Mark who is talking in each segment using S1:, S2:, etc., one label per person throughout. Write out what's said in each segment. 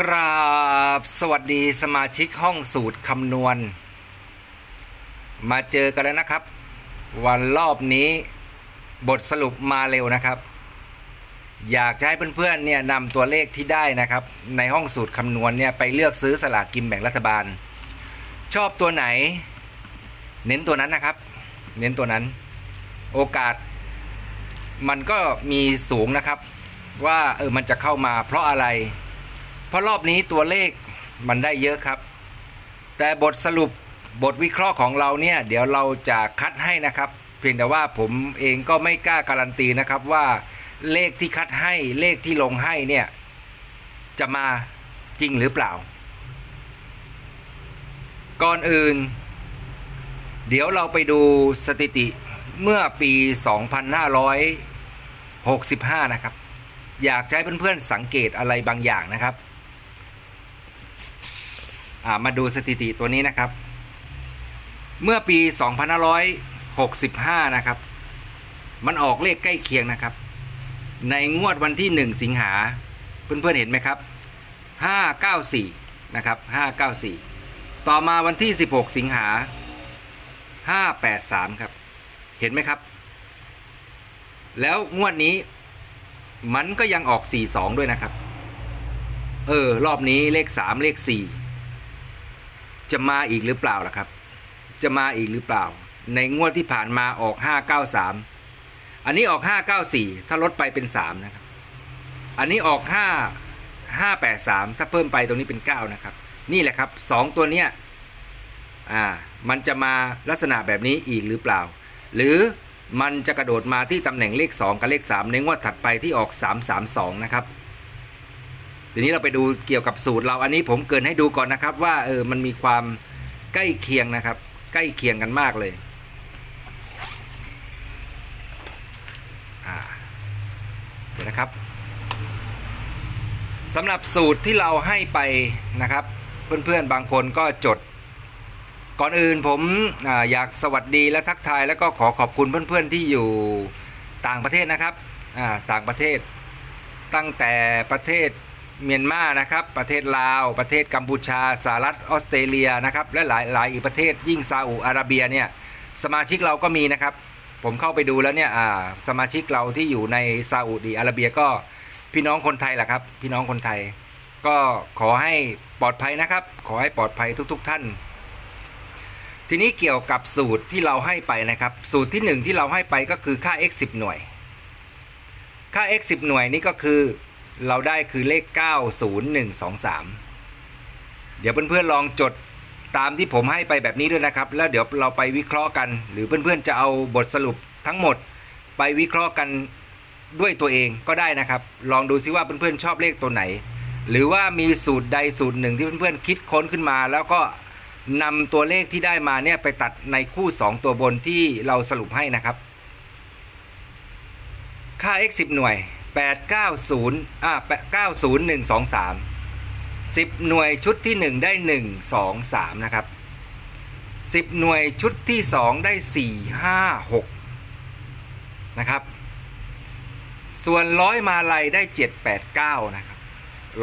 S1: กราบสวัสดีสมาชิกห้องสูตรคำนวณ มาเจอกันแล้วนะครับ วันรอบนี้บทสรุปมาเร็วนะครับ อยากจะให้เพื่อนๆเนี่ยนำตัวเลขที่ได้นะครับ ในห้องสูตรคำนวณเนี่ยไปเลือกซื้อสลากกินแบ่งรัฐบาล ชอบตัวไหน เน้นตัวนั้นนะครับ เน้นตัวนั้น โอกาส มันก็มีสูงนะครับ ว่าเออมันจะเข้ามาเพราะอะไร เพราะรอบนี้ตัวเลขมันได้เยอะครับ แต่บทสรุปบทวิเคราะห์ของเราเนี่ย เดี๋ยวเราจะคัดให้นะครับ เพียงแต่ว่าผมเองก็ไม่กล้าการันตีนะครับว่าเลขที่คัดให้เลขที่ลงให้เนี่ย จะมาจริงหรือเปล่า ก่อนอื่น เดี๋ยวเราไปดูสถิติเมื่อปี 2565 นะครับ อยากให้เพื่อนๆสังเกตอะไรบางอย่างนะครับ มาดูสถิติตัวนี้นะครับ เมื่อปี 2565 นะครับ มันออกเลขใกล้เคียงนะครับ ในงวดวันที่ 1 สิงหาเพื่อนๆเห็นไหมครับ 594 นะครับ 594 ต่อมาวันที่ 16 สิงหา 583 ครับ เห็นไหมครับ แล้วงวดนี้มันก็ยังออก 4-2 ด้วยนะครับ เออ รอบนี้เลข 3 เลข 4 จะมาอีกหรือเปล่าล่ะครับ จะมาอีกหรือเปล่า ในงวดที่ผ่านมาออก 593 อันนี้ออก 594 ถ้าลดไปเป็น 3 นะครับ อันนี้ออก 5 583 ถ้าเพิ่มไปตรงนี้เป็น 9 นะครับ นี่แหละครับ 2 ตัวเนี้ยอ่ามันจะมาลักษณะแบบนี้อีกหรือเปล่า หรือมันจะกระโดดมาที่ตำแหน่งเลข 2 กับเลข 3 ในงวดถัดไปที่ออก 332 นะครับ ทีนี้เราไปดูเกี่ยวกับสูตรเราอันนี้ผมเกินให้ดูก่อนนะครับ ว่าเออมันมีความใกล้เคียงนะครับ ใกล้เคียงกันมากเลยอ่าเดี๋ยวนะครับสำหรับสูตรที่เราให้ไปนะครับ เพื่อนๆบางคนก็จด ก่อนอื่นผมออยากสวัสดีและทักทาย แล้วก็ขอขอบคุณเพื่อนๆที่อยู่ต่างประเทศนะครับอ่าต่างประเทศ ตั้งแต่ประเทศ เมียนมานะครับ ประเทศลาว ประเทศกัมพูชาสหรัฐออสเตรเลียนะครับ และหลายหลายอีกประเทศยิ่งซาอุอาระเบียเนี่ยสมาชิกเราก็มีนะครับ ผมเข้าไปดูแล้วเนี่ยสมาชิกเราที่อยู่ในซาอุดีอาระเบียก็พี่น้องคนไทยแหละครับ พี่น้องคนไทย ก็ขอให้ปลอดภัยนะครับ ขอให้ปลอดภัยทุก ๆ ท่าน ทีนี้เกี่ยวกับสูตรที่เราให้ไปนะครับ สูตรที่ 1 ที่เราให้ไปก็คือค่า x 10 หน่วย ค่า x 10 หน่วยนี่ก็คือ เราได้คือเลข 90123 เดี๋ยวเพื่อนๆลองจดตามที่ผมให้ไปแบบนี้ด้วยนะครับ แล้วเดี๋ยวเราไปวิเคราะห์กัน หรือเพื่อนๆจะเอาบทสรุปทั้งหมด ไปวิเคราะห์กันด้วยตัวเองก็ได้นะครับ ลองดูซิว่าเพื่อนๆชอบเลขตัวไหน หรือว่ามีสูตรใดสูตรหนึ่งที่เพื่อนๆคิดค้นขึ้นมา แล้วก็นำตัวเลขที่ได้มาเนี่ยไปตัดในคู่ 2 ตัวบนที่เราสรุปให้นะครับ ค่า x 10 หน่วย 890อ่า90123 10 หน่วยชุดที่ 1 ได้ 1 2 3 นะครับ 10 หน่วยชุดที่ 2 ได้ 4 5 6 นะครับ ส่วนร้อยมาลัยได้ 789 นะครับ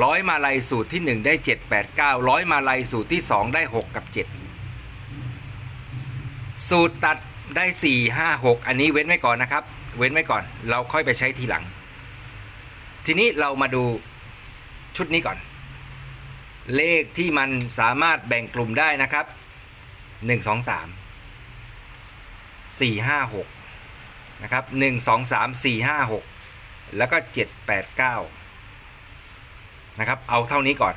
S1: ร้อยมาลัยสูตรที่ 1 ได้ 789ร้อยมาลัยสูตรที่ 2 ได้ 6 กับ 7 สูตรตัดได้ 4 5 6 อันนี้เว้นไว้ก่อนนะครับ เว้นไว้ก่อนเราค่อยไปใช้ทีหลัง ทีนี้เรามาดูชุดนี้ก่อน เลขที่มันสามารถแบ่งกลุ่มได้นะครับ1 2 3 4 5 6นะครับ1 2 3 4 5 6แล้วก็7 8 9นะครับ เอาเท่านี้ก่อน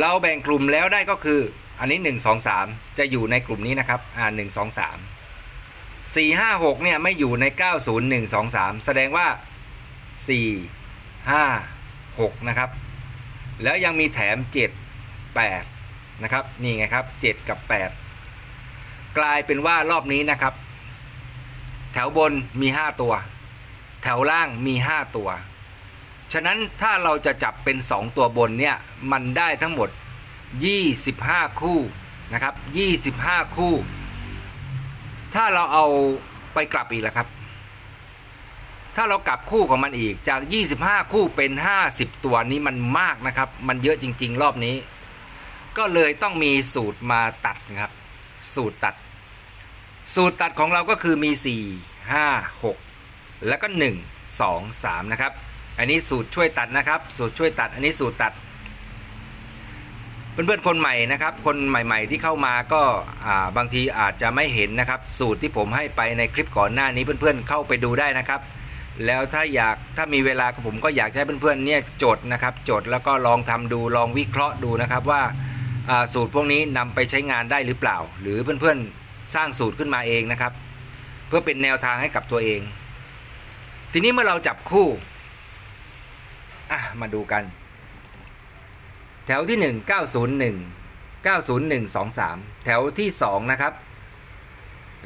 S1: เราแบ่งกลุ่มแล้วได้ก็คือ อันนี้1 2 3จะอยู่ในกลุ่มนี้นะครับ อ่า1 2 3 4 5 6เนี่ยไม่อยู่ใน9 0 1 2 3แสดงว่า 4 5 6 นะครับ แล้วยังมีแถม 7 8 นะครับ นี่ไงครับ 7 กับ 8 กลายเป็นว่ารอบนี้นะครับ แถวบนมี 5 ตัว แถวล่างมี 5 ตัว ฉะนั้นถ้าเราจะจับเป็น 2 ตัวบนเนี่ย มันได้ทั้งหมด 25 คู่นะครับ 25 คู่ ถ้าเราเอาไปกลับอีกแล้วครับ ถ้าเรากลับคู่ของมันอีกจาก 25 คู่เป็น 50 ตัวนี้มันมากนะครับ มันเยอะจริง ๆ รอบนี้ ก็เลยต้องมีสูตรมาตัดนะครับ สูตรตัด สูตรตัดของเราก็คือมี 4 5 6 แล้วก็ 1 2 3 นะครับ อันนี้สูตรช่วยตัดนะครับ สูตรช่วยตัด อันนี้สูตรตัด เพื่อนๆคนใหม่นะครับ คนใหม่ ๆ ที่เข้ามาก็าบางทีอาจจะไม่เห็นนะครับ สูตรที่ผมให้ไปในคลิปก่อนหน้านี้เพื่อนๆเข้าไปดูได้นะครับ แล้วถ้าอยากถ้ามีเวลาผมก็อยากให้เพื่อนๆเนี่ยจดนะครับจดแล้วก็ลองทำดูลองวิเคราะห์ดูนะครับว่าสูตรพวกนี้นำไปใช้งานได้หรือเปล่า หรือเพื่อนๆสร้างสูตรขึ้นมาเองนะครับ เพื่อเป็นแนวทางให้กับตัวเอง ทีนี้เมื่อเราจับคู่มาดูกัน แถวที่ 1 901 90123 แถวที่ 2 นะครับ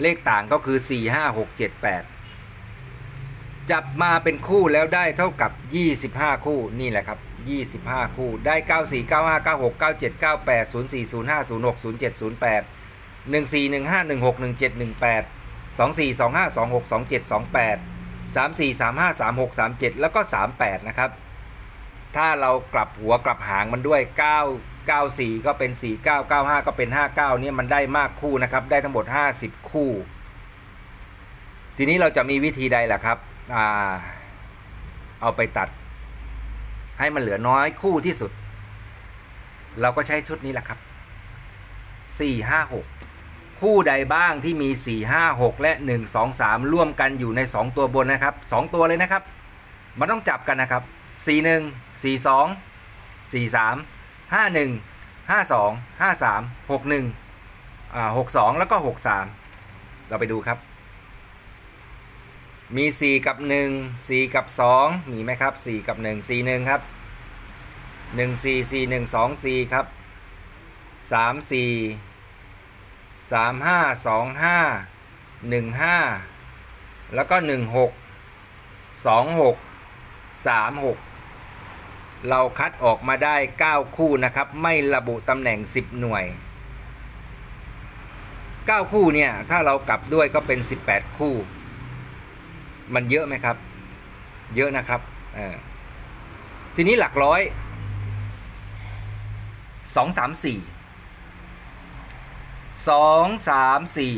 S1: เลขต่างก็คือ 4 5 6 7 8 จับมาเป็นคู่แล้วได้เท่ากับ 25 คู่นี่แหละครับ 25 คู่ได้ 94 95 96 97 98 04 05 06 07 08 14 15 16 17 18 24 25 26 27 28 34 35 36 37 แล้วก็ 38 นะครับ ถ้าเรากลับหัวกลับหางมันด้วย 9 94 ก็เป็น 49 95 ก็เป็น 59 เนี่ยมันได้มากคู่นะครับ ได้ทั้งหมด 50 คู่ ทีนี้เราจะมีวิธีใดล่ะครับ เอาไปตัด ให้มันเหลือน้อยคู่ที่สุด เราก็ใช้ชุดนี้แหละครับ4 5 6คู่ใดบ้างที่มี 4 5 6 และ 1 2 3 ร่วมกันอยู่ใน 2 ตัวบนนะครับ 2 ตัวเลยนะครับ มันต้องจับกันนะครับ 4 1 4 2 4 3 5 1 5 2 5 3 6 1อ่า6 2 แล้วก็ 6 3 เราไปดูครับ มี 4 กับ 1 4 กับ 2 มีไหมครับ 4 กับ 1 4 1 ครับ 1 4 4 1 2 4 ครับ 3 4 3 5 2 5 1 5 แล้วก็ 1 6 2 6 3 6 เราคัดออกมาได้ 9 คู่นะครับ ไม่ระบุตำแหน่ง 10 หน่วย 9 คู่เนี่ย ถ้าเรากลับด้วยก็เป็น 18 คู่ มันเยอะไหมครับ เยอะนะครับทีนี้หลักร้อยสองสามสี่สองสามสี่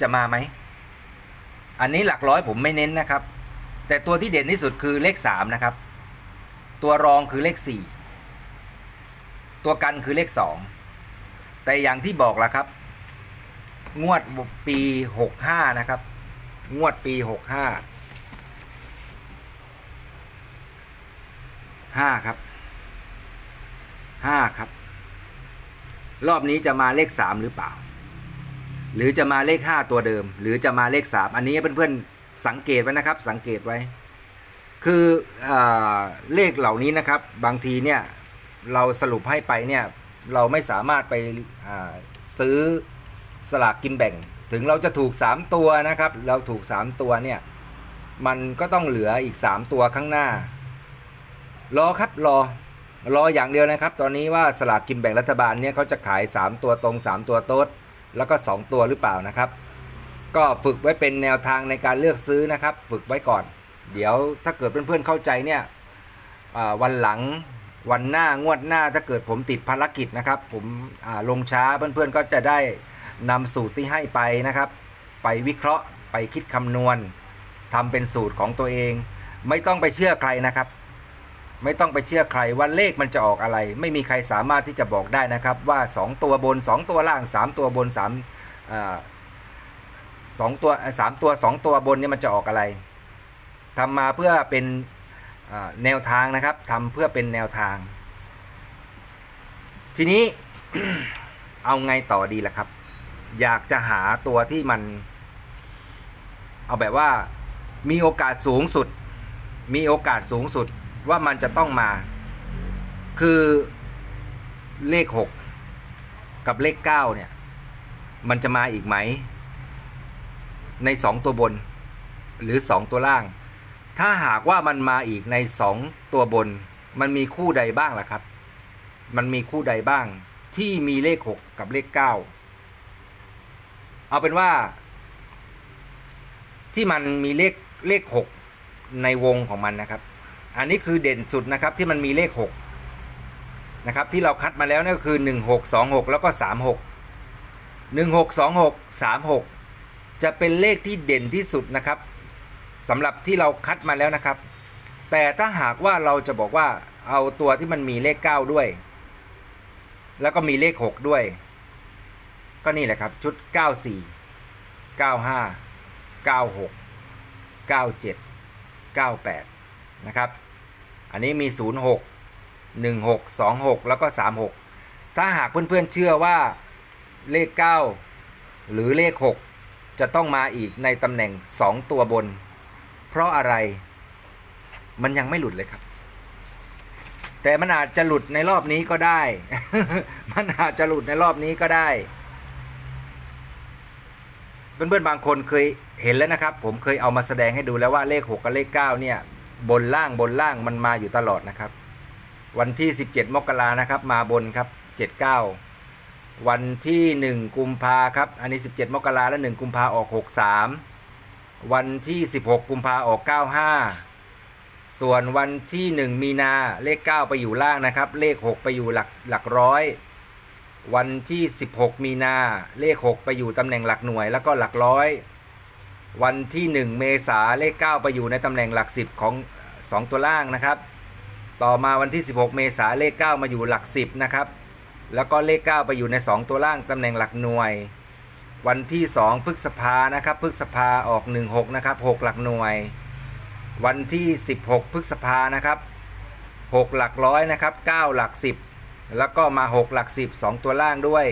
S1: จะมาไหม อันนี้หลักร้อยผมไม่เน้นนะครับ แต่ตัวที่เด่นที่สุดคือเลขสามนะครับ ตัวรองคือเลขสี่ตัวกันคือเลขสองแต่อย่างที่บอกแล้วครับ งวดปีหกห้านะครับ งวดปีหกห้าห้าครับห้าครับ รอบนี้จะมาเลขสามหรือเปล่า หรือจะมาเลขห้าตัวเดิม หรือจะมาเลขสามอันนี้เพื่อนๆสังเกตไว้นะครับ สังเกตไว้ คืออเลขเหล่านี้นะครับ บางทีเนี่ยเราสรุปให้ไปเนี่ยเราไม่สามารถไปซื้อสลากกินแบ่ง ถึงเราจะถูก 3 ตัวนะครับ เราถูก 3 ตัวเนี่ย มันก็ต้องเหลืออีก 3 ตัวข้างหน้า รอครับรอ รออย่างเดียวนะครับ ตอนนี้ว่าสลากกินแบ่งรัฐบาลเนี่ยเขาจะขาย 3 ตัวตรง 3 ตัวโต๊ด แล้วก็ 2 ตัวหรือเปล่านะครับ ก็ฝึกไว้เป็นแนวทางในการเลือกซื้อนะครับ ฝึกไว้ก่อน เดี๋ยวถ้าเกิดเพื่อนๆเข้าใจเนี่ยวันหลังวันหน้างวดหน้าถ้าเกิดผมติดภารกิจนะครับ ผมลงช้าเพื่อนๆก็จะได้ นำสูตรที่ให้ไปนะครับ ไปวิเคราะห์ไปคิดคำนวณทำเป็นสูตรของตัวเอง ไม่ต้องไปเชื่อใครนะครับ ไม่ต้องไปเชื่อใครว่าเลขมันจะออกอะไร ไม่มีใครสามารถที่จะบอกได้นะครับว่า 2 ตัวบน 2 ตัวล่าง 3 ตัวบน3อ่าสองตัวสามตัว 2 ตัวบนเนี่ยมันจะออกอะไรทำมาเพื่อเป็นแนวทางนะครับทำเพื่อเป็นแนวทาง ทีนี้เอาไงต่อดีล่ะครับ อยากจะหาตัวที่มัน เอาแบบว่ามีโอกาสสูงสุด มีโอกาสสูงสุดว่ามันจะต้องมา คือเลขหกกับเลขเก้าเนี่ย มันจะมาอีกไหม ในสองตัวบน หรือสองตัวล่าง ถ้าหากว่ามันมาอีกในสองตัวบน มันมีคู่ใดบ้างล่ะครับ มันมีคู่ใดบ้างที่มีเลขหกกับเลขเก้า เอาเป็นว่า ที่มันมีเลขเลขหกในวงของมันนะครับ อันนี้คือเด่นสุดนะครับที่มันมีเลขหกนะครับที่เราคัดมาแล้วนั่นก็คือหนึ่งหกสองหกแล้วก็สามหกหนึ่งหกสองหกสามหกจะเป็นเลขที่เด่นที่สุดนะครับสำหรับที่เราคัดมาแล้วนะครับ แต่ถ้าหากว่าเราจะบอกว่าเอาตัวที่มันมีเลขเก้าด้วย แล้วก็มีเลขหกด้วย ก็นี่แหละครับ ชุดเก้าสี่เก้าห้าเก้าหกเก้าเจ็ดเก้าแปดนะครับ อันนี้มี 06 16 26 แล้วก็ 36 ถ้าหากเพื่อนๆเชื่อว่าเลข 9 หรือเลข 6 จะต้องมาอีกในตำแหน่ง 2 ตัวบน เพราะอะไรมันยังไม่หลุดเลยครับ แต่มันอาจจะหลุดในรอบนี้ก็ได้ มันอาจจะหลุดในรอบนี้ก็ได้ เพื่อนๆบางคนเคยเห็นแล้วนะครับ ผมเคยเอามาแสดงให้ดูแล้วว่าเลข 6 กับเลข 9 เนี่ย บนล่างบนล่างมันมาอยู่ตลอดนะครับ วันที่ 17 มกรานะครับ มาบนครับ 79 วันที่ 1 กุมภาครับ อันนี้ 17 มกราและ 1 กุมภาออก 63 วันที่ 16 กุมภาออก 95 ส่วนวันที่ 1 มีนาเลข 9 ไปอยู่ล่างนะครับ เลข 6 ไปอยู่หลักหลักร้อย วันที่ 16 มีนาเลข 6 ไปอยู่ตำแหน่งหลักหน่วยแล้วก็หลักร้อย วันที่ 1 เมษาเลข 9 ไปอยู่ในตำแหน่งหลัก 10 ของ 2 ตัวล่างนะครับ ต่อมาวันที่ 16 เมษาเลข 9 มาอยู่หลัก 10 นะครับ แล้วก็เลข 9 ไปอยู่ใน 2 ตัวล่างตำแหน่งหลักหน่วย วันที่ 2 พฤษภานะครับพฤษภาออก 16 นะครับ 6 หลักหน่วย วันที่ 16 พฤษภานะครับ 6 หลักร้อยนะครับ 9 หลัก 10 แล้วก็มา 6 หลัก 10 2 ตัวล่างด้วย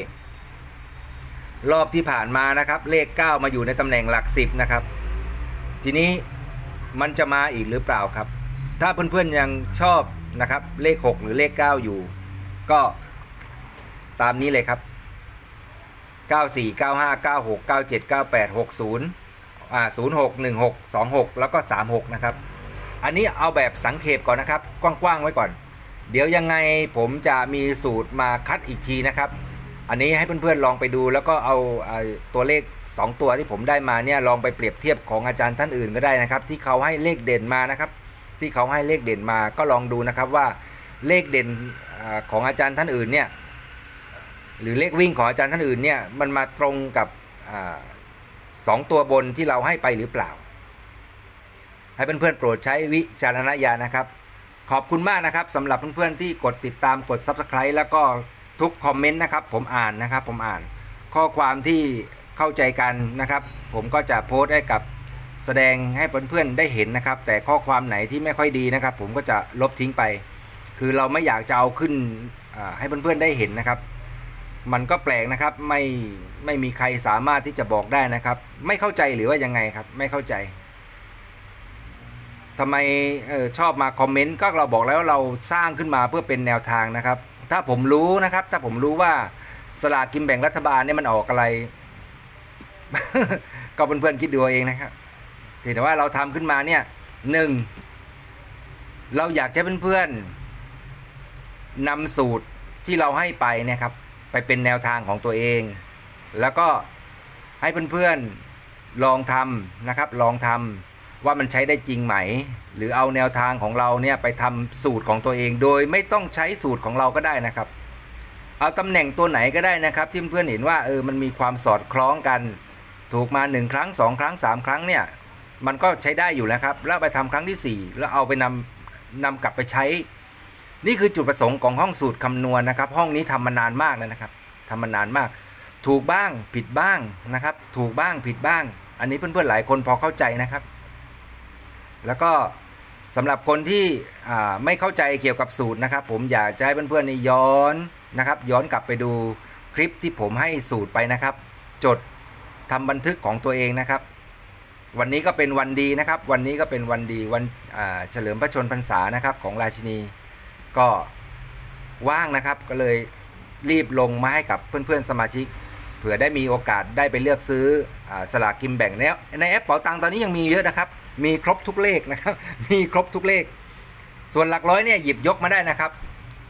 S1: รอบที่ผ่านมานะครับ เลข 9 มาอยู่ในตำแหน่งหลัก 10 นะครับ ทีนี้มันจะมาอีกหรือเปล่าครับ ถ้าเพื่อนๆยังชอบนะครับ เลข 6 หรือเลข 9 อยู่ ก็ตามนี้เลยครับ 94 95 96 97 98 60อ่า06 16 26 แล้วก็ 36 นะครับ อันนี้เอาแบบสังเขปก่อนนะครับ กว้างๆไว้ก่อน เดี๋ยวยังไงผมจะมีสูตรมาคัดอีกทีนะครับ อันนี้ให้เพื่อนๆลองไปดู แล้วก็เอาตัวเลข 2 ตัวที่ผมได้มาเนี่ยลองไปเปรียบเทียบของอาจารย์ท่านอื่นก็ได้นะครับ ที่เขาให้เลขเด่นมานะครับ ที่เขาให้เลขเด่นมาก็ลองดูนะครับว่าเลขเด่นอของอาจารย์ท่านอื่นเนี่ยหรือเลขวิ่งของอาจารย์ท่านอื่นเนี่ยมันมาตรงกับอสองตัวบนที่เราให้ไปหรือเปล่า ให้เพื่อนๆโปรดใช้วิจารณญาณนะครับ ขอบคุณมากนะครับสำหรับเพื่อนๆที่กดติดตามกด Subscribe แล้วก็ทุกคอมเมนต์นะครับ ผมอ่านนะครับ ผมอ่านข้อความที่เข้าใจกันนะครับ ผมก็จะโพสต์ให้กับแสดงให้เพื่อนๆได้เห็นนะครับ แต่ข้อความไหนที่ไม่ค่อยดีนะครับ ผมก็จะลบทิ้งไป คือเราไม่อยากจะเอาขึ้นให้เพื่อนๆได้เห็นนะครับ มันก็แปลกนะครับไม่ไม่มีใครสามารถที่จะบอกได้นะครับ ไม่เข้าใจหรือว่ายังไงครับ ไม่เข้าใจ ทำไมออชอบมาคอมเมนต์ก็เราบอกแล้วเราสร้างขึ้นมาเพื่อเป็นแนวทางนะครับ ถ้าผมรู้นะครับ ถ้าผมรู้ว่าสลากกินแบ่งรัฐบาลเนี่ยมันออกอะไร ก็เพื่อนๆคิดดูเองนะครับถือว่าเราทำขึ้นมาเนี่ยหนึ่งเราอยากให้เพื่อนๆนำสูตรที่เราให้ไปนะครับ ไปเป็นแนวทางของตัวเอง แล้วก็ให้เพื่อนๆลองทำนะครับ ลองทำ ว่ามันใช้ได้จริงไหม หรือเอาแนวทางของเราเนี่ยไปทำสูตรของตัวเอง โดยไม่ต้องใช้สูตรของเราก็ได้นะครับ เอาตำแหน่งตัวไหนก็ได้นะครับ ที่เพื่อนเห็นว่าเออมันมีความสอดคล้องกัน ถูกมาหนึ่งครั้งสองครั้งสามครั้งเนี่ยมันก็ใช้ได้อยู่แล้วครับ แล้วไปทำครั้งที่สี่แล้วเอาไปนำนำกลับไปใช้ นี่คือจุดประสงค์ของห้องสูตรคำนวณนะครับ ห้องนี้ทำมานานมากแล้วนะครับทำมานานมาก ถูกบ้างผิดบ้างนะครับ ถูกบ้างผิดบ้าง อันนี้เพื่อนๆหลายคนพอเข้าใจนะครับ แล้วก็สำหรับคนที่ไม่เข้าใจเกี่ยวกับสูตรนะครับ ผมอยากจะให้เพื่อนๆนี่ย้อนนะครับ ย้อนกลับไปดูคลิปที่ผมให้สูตรไปนะครับ จดทำบันทึกของตัวเองนะครับ วันนี้ก็เป็นวันดีนะครับ วันนี้ก็เป็นวันดีวันเฉลิมพระชนพรรษานะครับของราชินี ก็ว่างนะครับก็เลยรีบลงมาให้กับเพื่อนๆสมาชิกเผื่อได้มีโอกาสได้ไปเลือกซื้ออสลากกินแบ่งในในแอปเป๋าตังตอนนี้ยังมีเยอะนะครับ มีครบทุกเลขนะครับ มีครบทุกเลข ส่วนหลักร้อยเนี่ยหยิบยกมาได้นะครับ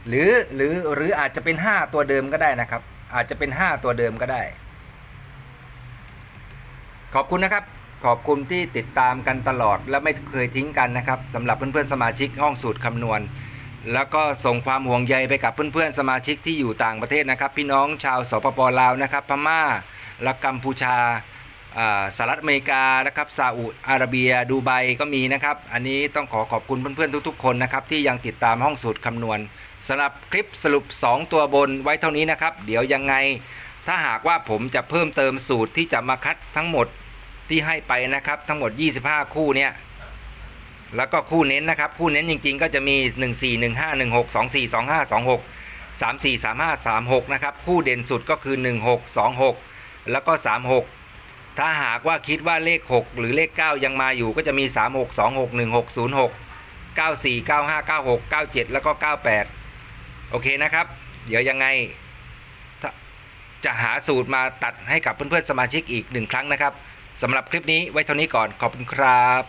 S1: หรือหรือหรืออาจจะเป็น 5 ตัวเดิมก็ได้นะครับ อาจจะเป็น 5 ตัวเดิมก็ได้ ขอบคุณนะครับ ขอบคุณที่ติดตามกันตลอดและไม่เคยทิ้งกันนะครับสำหรับเพื่อนๆสมาชิกห้องสูตรคำนวณ แล้วก็ส่งความห่วงใยไปกับเพื่อนๆสมาชิกที่อยู่ต่างประเทศนะครับ พี่น้องชาวสปปลาวนะครับ พม่าและกัมพูชาอ่า สหรัฐอเมริกานะครับซาอุดิอาระเบียดูไบก็มีนะครับ อันนี้ต้องขอขอบคุณเพื่อนๆทุกๆ คนนะครับ ที่ยังติดตามห้องสูตรคำนวณสำหรับคลิปสรุป 2 ตัวบนไว้เท่านี้นะครับ เดี๋ยวยังไงถ้าหากว่าผมจะเพิ่มเติมสูตรที่จะมาคัดทั้งหมดที่ให้ไปนะครับ ทั้งหมด 25 คู่เนี่ยแล้วก็คู่เน้นนะครับ คู่เน้นจริงๆ ก็จะมี 1 4 1 5 1 6 2 4 2 5 2 6 3 4 3 5 3 6 นะครับ คู่เด่นสุดก็คือ 1 6 2 6 แล้วก็ 3 6 ถ้าหากว่าคิดว่าเลข 6 หรือเลข 9 ยังมาอยู่ก็จะมี 3 6 2 6 1 6 0 6 9 4 9 5 9 6 9 7 แล้วก็ 98 โอเคนะครับ เดี๋ยวยังไง จะหาสูตรมาตัดให้กับเพื่อนๆสมาชิกอีกหนึ่งครั้งนะครับสำหรับคลิปนี้ไว้เท่านี้ก่อนขอบคุณครับ